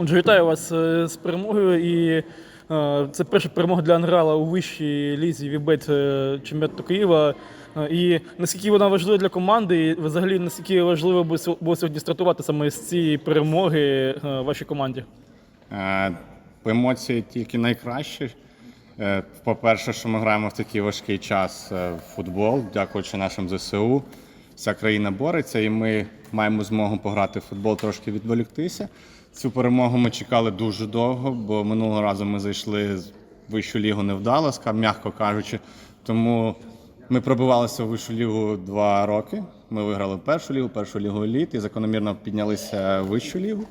Отже, вітаю вас е, з перемогою. І е, це перша перемога для Анграла у вищій лізі Вібет е, чемпіонату Києва. І наскільки вона важлива для команди, і взагалі наскільки важливо було сьогодні стартувати саме з цієї перемоги вашій команді? Емоції тільки найкращі. Е, По-перше, що ми граємо в такий важкий час в футбол, дякуючи нашим ЗСУ. Вся країна бореться, і ми маємо змогу пограти в футбол, трошки відволіктися. Цю перемогу ми чекали дуже довго, бо минулого разу ми зайшли в вищу лігу невдало, м'яко кажучи. Тому ми пробивалися в вищу лігу два роки. Ми виграли першу лігу, першу лігу еліт і закономірно піднялися в вищу лігу.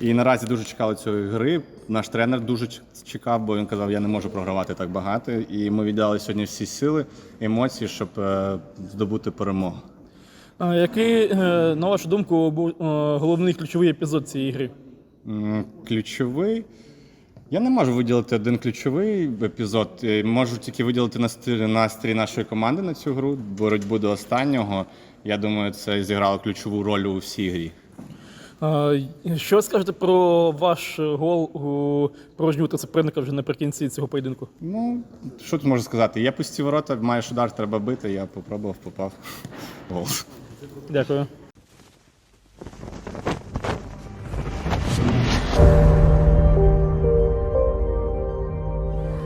І наразі дуже чекали цієї гри. Наш тренер дуже чекав, бо він казав, я не можу програвати так багато. І ми віддали сьогодні всі сили, емоції, щоб е, здобути перемогу. Е, Який, е, на вашу думку, був е, головний ключовий епізод цієї гри? Ключовий. Я не можу виділити один ключовий епізод. Можу тільки виділити настрій, нашої команди на цю гру, боротьбу до останнього. Я думаю, це зіграло ключову роль у всій грі. Що скажете про ваш гол у порожню та суперника вже наприкінці цього поєдинку? Ну, що тут можу сказати? Є пусті ворота, маєш удар, треба бити. Я попробував, попав. Гол. Дякую.